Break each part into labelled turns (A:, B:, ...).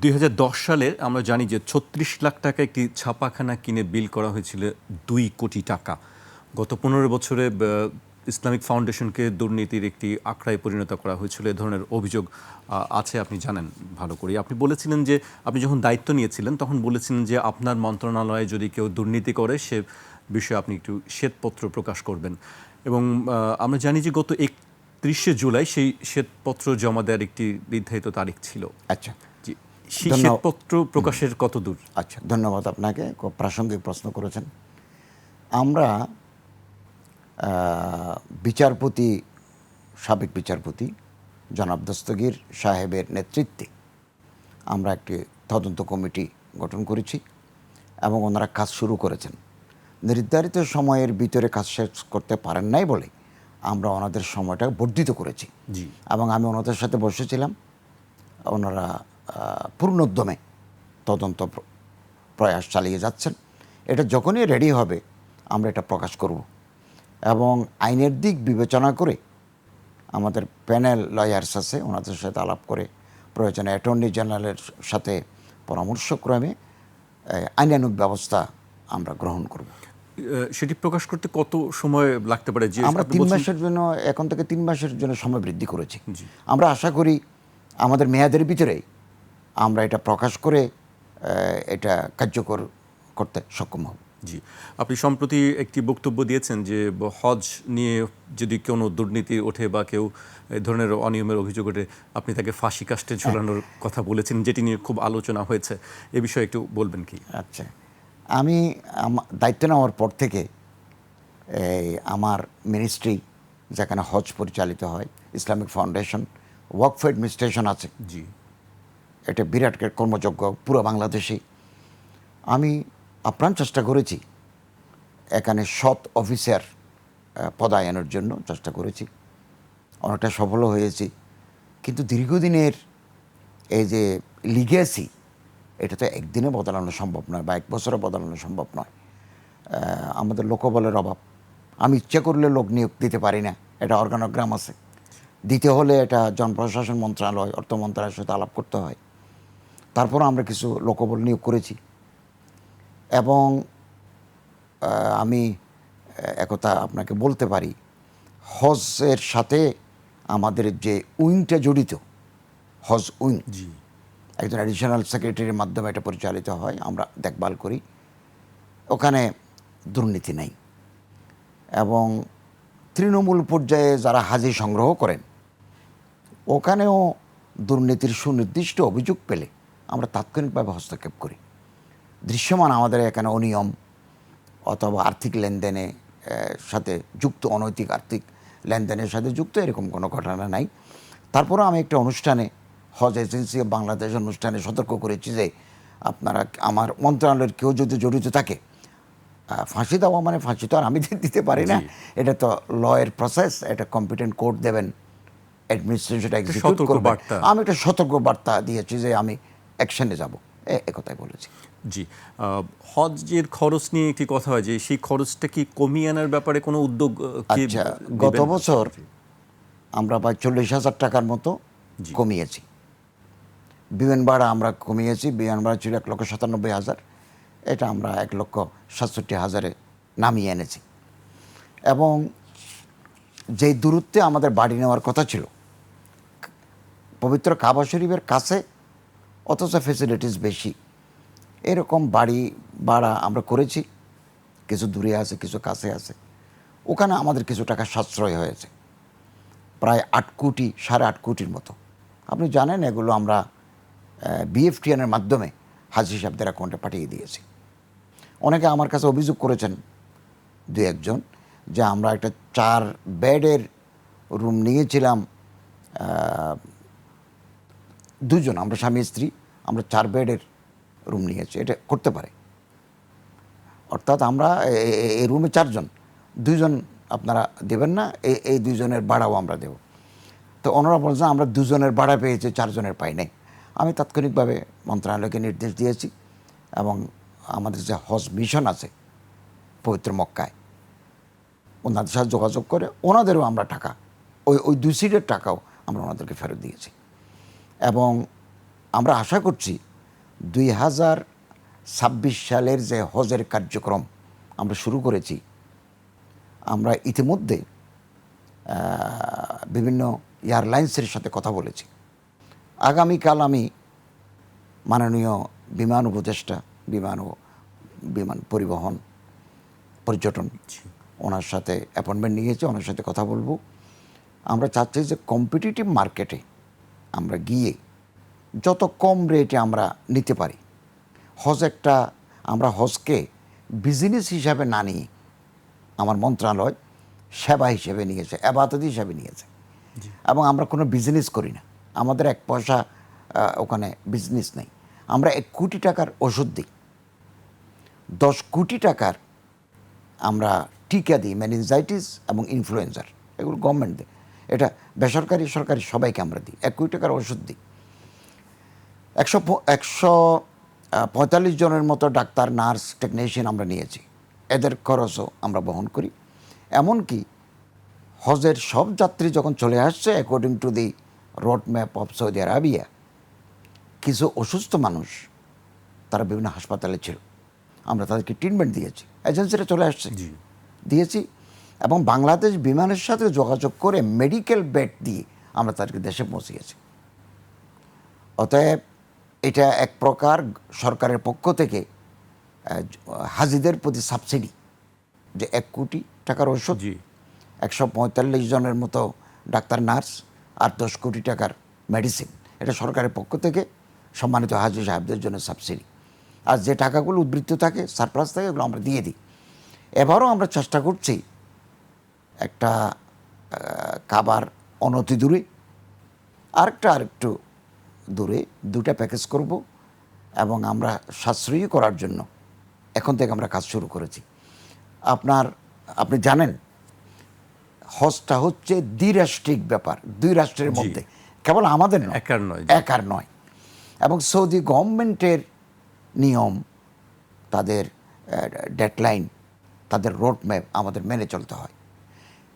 A: দুই হাজার দশ সালে আমরা জানি যে ছত্রিশ লাখ টাকা একটি ছাপাখানা কিনে বিল করা হয়েছিল দুই কোটি টাকা। গত পনেরো বছরে ইসলামিক ফাউন্ডেশনকে দুর্নীতির একটি আখড়ায় পরিণত করা হয়েছিল। এ ধরনের অভিযোগ আছে, আপনি জানেন ভালো করে আপনি বলেছিলেন যে, আপনি যখন দায়িত্ব নিয়েছিলেন, তখন বলেছিলেন যে আপনার মন্ত্রণালয়ে যদি কেউ দুর্নীতি করে, সে বিষয়ে আপনি একটু শ্বেতপত্র প্রকাশ করবেন। এবং আমরা জানি যে গত একত্রিশে জুলাই সেই শ্বেতপত্র জমা দেওয়ার একটি নির্ধারিত তারিখ ছিল।
B: আচ্ছা।
A: সেই শ্বেতপত্র প্রকাশের কত দূর?
B: আচ্ছা ধন্যবাদ আপনাকে। খুব প্রাসঙ্গিক প্রশ্ন করেছেন। আমরা বিচারপতি সাবেক বিচারপতি জনাব দস্তগীর সাহেবের নেতৃত্বে আমরা একটি তদন্ত কমিটি গঠন করেছি এবং ওনারা কাজ শুরু করেছেন। নির্ধারিত সময়ের ভিতরে কাজ শেষ করতে পারেন নাই বলে আমরা ওনাদের সময়টা বর্ধিত করেছি।
A: জি।
B: এবং আমি ওনাদের সাথে বসেছিলাম ওনারা পূর্ণোদ্যমে তদন্ত প্রয়াস চালিয়ে যাচ্ছেন। এটা যখনই রেডি হবে আমরা এটা প্রকাশ করব। এবং আইনের দিক বিবেচনা করে আমাদের প্যানেল লয়ার্স আছে ওনাদের সাথে আলাপ করে প্রয়োজনে অ্যাটর্নি জেনারেলের সাথে পরামর্শক্রমে আহ, আইনানুগ ব্যবস্থা আমরা গ্রহণ করব।
A: সেটি প্রকাশ করতে কত সময় লাগতে পারে? যে
B: আমরা তিন মাসের জন্য এখন থেকে তিন মাসের জন্য সময় বৃদ্ধি করেছি। আমরা আশা করি আমাদের মেয়াদের ভিতরে আমরা এটা প্রকাশ করে এটা কার্যকর করতে সক্ষম হব।
A: জি। আপনি সম্প্রতি একটি বক্তব্য দিয়েছেন যে হজ নিয়ে যদি কোনো দুর্নীতি ওঠে বা কেউ এই ধরনের অনিয়মের অভিযোগ ওঠে আপনি তাকে ফাঁসি কাস্টে ঝোলানোর কথা বলেছেন যেটি নিয়ে খুব আলোচনা হয়েছে। এ বিষয়ে একটু বলবেন কি?
B: আচ্ছা। আমি দায়িত্ব নেওয়ার পর থেকে এই আমার মিনিস্ট্রি যেখানে হজ পরিচালিত হয় ইসলামিক ফাউন্ডেশন ওয়াকফ অ্যাডমিনিস্ট্রেশন আছে।
A: জি।
B: এটা বিরাট কর্মযোগ্য পুরো বাংলাদেশে। আমি আপ্রাণ চেষ্টা করেছি এখানে সৎ অফিসার পদায়নের জন্য চেষ্টা করেছি। অনেকটা সফলও হয়েছি। কিন্তু দীর্ঘদিনের এই যে লিগেসি এটা তো একদিনে বদলানো সম্ভব নয় বা এক বছরে বদলানো সম্ভব নয়। আমাদের লোকবলের অভাব। আমি ইচ্ছে করলে লোক নিয়োগ দিতে পারি না, এটা অর্গানোগ্রাম আছে। দিতে হলে এটা জনপ্রশাসন মন্ত্রণালয়, অর্থ মন্ত্রণালয়ের সাথে আলাপ করতে হয়। তারপর আমরা কিছু লোকবল নিয়োগ করেছি। এবং আমি একথা আপনাকে বলতে পারি হজের সাথে আমাদের যে উইংটা জড়িত হজ উইং একজন অ্যাডিশনাল সেক্রেটারির মাধ্যমে এটা পরিচালিত হয়, আমরা দেখভাল করি। ওখানে দুর্নীতি নেই। এবং তৃণমূল পর্যায়ে যারা হাজির সংগ্রহ করেন, ওখানেও দুর্নীতির সুনির্দিষ্ট অভিযোগ পেলে আমরা তাৎক্ষণিকভাবে হস্তক্ষেপ করি। দৃশ্যমান আমাদের এখানে অনিয়ম অথবা আর্থিক লেনদেনে সাথে যুক্ত, অনৈতিক আর্থিক লেনদেনের সাথে যুক্ত এরকম কোনো ঘটনা নাই। তারপরেও আমি একটা অনুষ্ঠানে হজ এজেন্সি বাংলাদেশ অনুষ্ঠানে সতর্ক করেছি যে আপনারা আমার মন্ত্রণালয়ের কেউ যদি জড়িত থাকে ফাঁসি দেওয়া মানে ফাঁসি তো আর আমি দিতে পারি না। এটা তো লয়ের প্রসেস এটা কম্পিটেন্ট কোর্ট দেবেন অ্যাডমিনিস্ট্রেশন এক্সিকিউট করবে। আমি একটা সতর্ক বার্তা দিয়েছি যে আমি অ্যাকশনে যাব। একথাই বলেছি।
A: জি। হজের খরচ নিয়ে একটি কথা হয় যে সেই খরচটা কি কমিয়ে আনার ব্যাপারে কোনো উদ্যোগ
B: আচ্ছা গত বছর আমরা প্রায় চল্লিশ হাজার টাকার মতো কমিয়েছি। বিমান ভাড়া আমরা কমিয়েছি, বিমান ভাড়া ছিল এক লক্ষ সাতানব্বই হাজার। এটা আমরা এক লক্ষ সাতষট্টি হাজারে নামিয়ে এনেছি। এবং যেই দূরত্বে আমাদের বাড়ি নেওয়ার কথা ছিল, পবিত্র কাবা শরীফের কাছে, অথচ ফেসিলিটিস বেশি। এরকম বাড়ি ভাড়া আমরা করেছি, কিছু দূরে আছে, কিছু কাছে আছে। ওখানে আমাদের কিছু টাকা সাশ্রয় হয়েছে, প্রায় আট কোটি, সাড়ে আট কোটির মতো। আপনি জানেন এগুলো আমরা বিএফটিএনের মাধ্যমে হাজি সাহেবদের অ্যাকাউন্টে পাঠিয়ে দিয়েছি। অনেকে আমার কাছে অভিযোগ করেছেন দু একজন, যে আমরা একটা চার বেডের রুম নিয়েছিলাম দুজন, আমরা স্বামী, স্ত্রী, আমরা চার বেডের রুম নিয়েছি, এটা করতে পারে। অর্থাৎ আমরা এই রুমে চারজন, দুজন আপনারা দেবেন না এই দুইজনের ভাড়াও আমরা দেব। তো ওনারা বলছেন, আমরা দুজনের ভাড়া পেয়েছি, চারজনের পাই নাই। আমি তাৎক্ষণিকভাবে মন্ত্রণালয়কে নির্দেশ দিয়েছি এবং আমাদের যে হজ মিশন আছে পবিত্র মক্কায়, ওনাদের সাথে যোগাযোগ করে ওনাদেরও আমরা টাকা, ওই ওই দুই সিটের টাকাও আমরা ওনাদেরকে ফেরত দিয়েছি। এবং আমরা আশা করছি দুই হাজার ছাব্বিশ সালের যে হজের কার্যক্রম আমরা শুরু করেছি, আমরা ইতিমধ্যে বিভিন্ন এয়ারলাইন্সের সাথে কথা বলেছি। আগামীকাল আমি মাননীয় বিমান উপদেষ্টা বিমান ও বিমান পরিবহন পর্যটন ওনার সাথে অ্যাপয়েন্টমেন্ট নিয়েছি ওনার সাথে কথা বলব। আমরা চাচ্ছি যে কম্পিটিটিভ মার্কেটে আমরা গিয়ে যত কম রেটে আমরা নিতে পারি হজ একটা আমরা হজকে বিজনেস হিসাবে না নিয়ে আমার মন্ত্রণালয় সেবা হিসেবে নিয়েছে আবাদত হিসাবে নিয়েছে। এবং আমরা কোনো বিজনেস করি না। আমাদের এক পয়সা ওখানে বিজনেস নেই। আমরা এক কোটি টাকার ওষুধ দিই। দশ কোটি টাকার আমরা টিকা দিই ম্যানিনজাইটিস এবং ইনফ্লুয়েঞ্জার এগুলো গভর্নমেন্ট দেয়। এটা বেসরকারি, সরকারি সবাইকে আমরা দিই। এক কোটি টাকার ওষুধ দিই। একশো একশো পঁয়তাল্লিশ জনের মতো ডাক্তার, নার্স টেকনিশিয়ান আমরা নিয়েছি। এদের খরচও আমরা বহন করি। এমনকি হজের সব যাত্রী যখন চলে আসছে according to the road map of Saudi Arabia কিছু অসুস্থ মানুষ তারা বিভিন্ন হাসপাতালে ছিল। আমরা তাদেরকে ট্রিটমেন্ট দিয়েছি। এজেন্সিরা চলে আসছে। দিয়েছি এবং বাংলাদেশ বিমানের সাথে যোগাযোগ করে মেডিকেল বেড দিয়ে আমরা তাদেরকে দেশে পৌঁছিয়েছি। অতএব এটা এক প্রকার সরকারের পক্ষ থেকে হাজিদের প্রতি সাবসিডি যে এক কোটি টাকার ওষুধ একশো পঁয়তাল্লিশ জনের মতো ডাক্তার নার্স আর দশ কোটি টাকার মেডিসিন এটা সরকারের পক্ষ থেকে সম্মানিত হাজি সাহেবদের জন্য সাবসিডি আর যে টাকাগুলো উদ্বৃত্ত থাকে সারপ্লাস থাকে এগুলো আমরা দিয়ে দিই। এবারও আমরা চেষ্টা করছি একটা কাবার অনতি দূরে, আরেকটা আরেকটু দূরে দুটা প্যাকেজ করব এবং আমরা সাশ্রয়ী করার জন্য এখন থেকে আমরা কাজ শুরু করেছি। আপনার, আপনি জানেন হজটা হচ্ছে দ্বিরাষ্ট্রিক ব্যাপার দুই রাষ্ট্রের মধ্যে। কেবল আমাদের নয়
A: একার নয়।
B: একার নয়। এবং সৌদি গভর্নমেন্টের নিয়ম তাদের ডেডলাইন তাদের রোড ম্যাপ আমাদের মেনে চলতে হয়।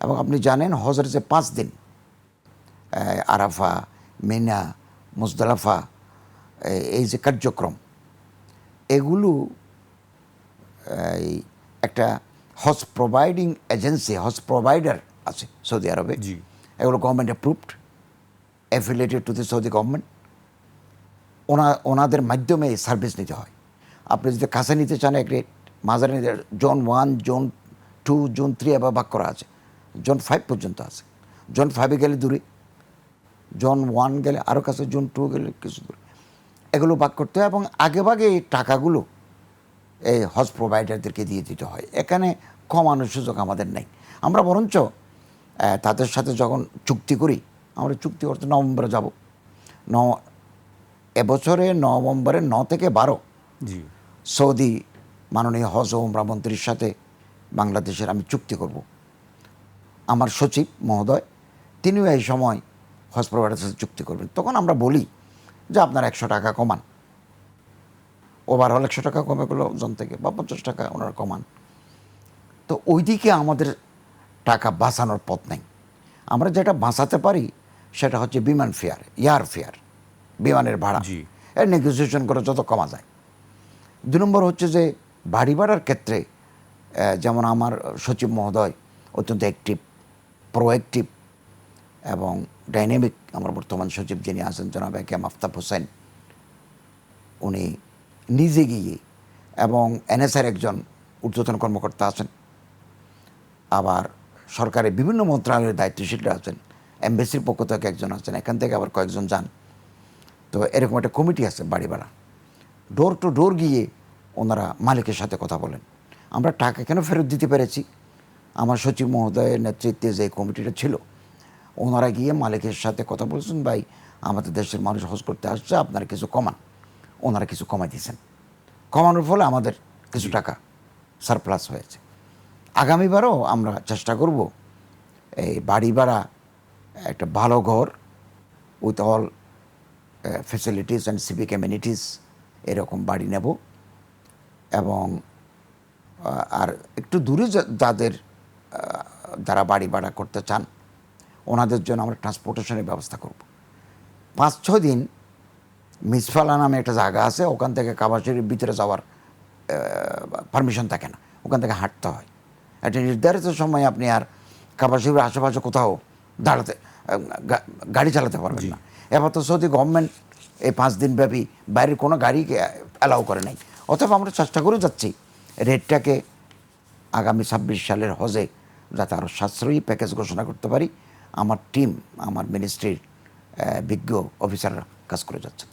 B: এবং আপনি জানেন হজের যে পাঁচ দিন আরাফা মিনা মুজদালাফা এই যে কার্যক্রম এগুলো এই একটা হজ প্রোভাইডিং এজেন্সি হজ প্রোভাইডার আছে সৌদি আরবে।
A: জি।
B: এগুলো government approved affiliated to the Saudi government ওনা ওনাদের মাধ্যমে এই সার্ভিস নিতে হয়। আপনি যদি কাছে নিতে চান এক রেট মাঝারি নিতে zone one zone two zone three এবার ভাগ করা আছে। জোন ফাইভ পর্যন্ত আছে। জোন ফাইভে গেলে দূরে জোন ওয়ান গেলে আরও কাছে জোন টু গেলে কিছু দূরে। এগুলো ভাগ করতে হয় এবং আগে ভাগে এই টাকাগুলো এই হজ প্রোভাইডারদেরকে দিয়ে দিতে হয়। এখানে কমানোর সুযোগ আমাদের নেই। আমরা বরঞ্চ তাদের সাথে যখন চুক্তি করি আমরা চুক্তি করতে নভেম্বরে যাব। ন এবছরে নভেম্বরের ন থেকে বারো
A: জি।
B: সৌদি মাননীয় হজ ও উমরা মন্ত্রীর সাথে বাংলাদেশের আমি চুক্তি করব। আমার সচিব মহোদয় তিনিও এই সময় হজ প্রোভাইডারের সাথে চুক্তি করবেন। তখন আমরা বলি যে আপনার একশো টাকা কমান। ওভারঅল একশো টাকা কমে গেলো জন থেকে বা পঞ্চাশ টাকা ওনারা কমান। তো ওইদিকে আমাদের টাকা বাঁচানোর পথ নেই। আমরা যেটা বাঁচাতে পারি সেটা হচ্ছে বিমান ফেয়ার এয়ার ফেয়ার বিমানের ভাড়া। এর নেগোসিয়েশন করে যত কমা যায়। দু নম্বর হচ্ছে যে বাড়ি ভাড়ার ক্ষেত্রে যেমন আমার সচিব মহোদয় অত্যন্ত অ্যাক্টিভ প্রোঅ্যাক্টিভ এবং ডাইনামিক আমার বর্তমান সচিব যিনি আছেন জনাব এম আফতাব হোসেন উনি নিজে গিয়ে এবং এনএসআর একজন ঊর্ধ্বতন কর্মকর্তা আছেন। আবার সরকারের বিভিন্ন মন্ত্রণালয়ের দায়িত্বশীলরা আছেন এমবেসির পক্ষ থেকে একজন আছেন এখান থেকে আবার কয়েকজন যান। তো এরকম একটা কমিটি আছে বাড়ি ভাড়া ডোর টু ডোর গিয়ে ওনারা মালিকের সাথে কথা বলেন। আমরা টাকা কেন ফেরত দিতে পেরেছি? আমার সচিব মহোদয়ের নেতৃত্বে যে কমিটিটা ছিল ওনারা গিয়ে মালিকের সাথে কথা বলছেন ভাই আমাদের দেশের মানুষ হজ করতে আসছে আপনারা কিছু কমান। ওনারা কিছু কমাই দিয়েছেন। কমানোর ফলে আমাদের কিছু টাকা সারপ্লাস হয়েছে। আগামীবারও আমরা চেষ্টা করব এই বাড়ি ভাড়া একটা ভালো ঘর with all facilities and civic amenities এরকম বাড়ি নেব এবং আর একটু দূরে যাদের যারা বাড়ি ভাড়া করতে চান, ওনাদের জন্য আমরা ট্রান্সপোর্টেশনের ব্যবস্থা করব। পাঁচ ছ দিন মিসফালা নামে একটা জায়গা আছে, ওখান থেকে কাবা শরীফ ভিতরে যাওয়ার পারমিশন থাকে না, ওখান থেকে হাঁটতে হয়। একটা নির্ধারিত সময় আপনি আর শরীফের আশেপাশে কোথাও দাঁড়াতে গাড়ি চালাতে পারবেন না। এবার তো সৌদি গভর্নমেন্ট এই পাঁচ দিন ব্যাপী বাইরের কোনো গাড়িকে অ্যালাউ করে নাই। অথবা আমরা চেষ্টা করে যাচ্ছি রেটটাকে আগামী ছাব্বিশ সালের হজে যাতে আরও সাশ্রয়ী প্যাকেজ ঘোষণা করতে পারি আমার টিম আমার মিনিস্ট্রির বিজ্ঞ অফিসাররা কাজ করে যাচ্ছে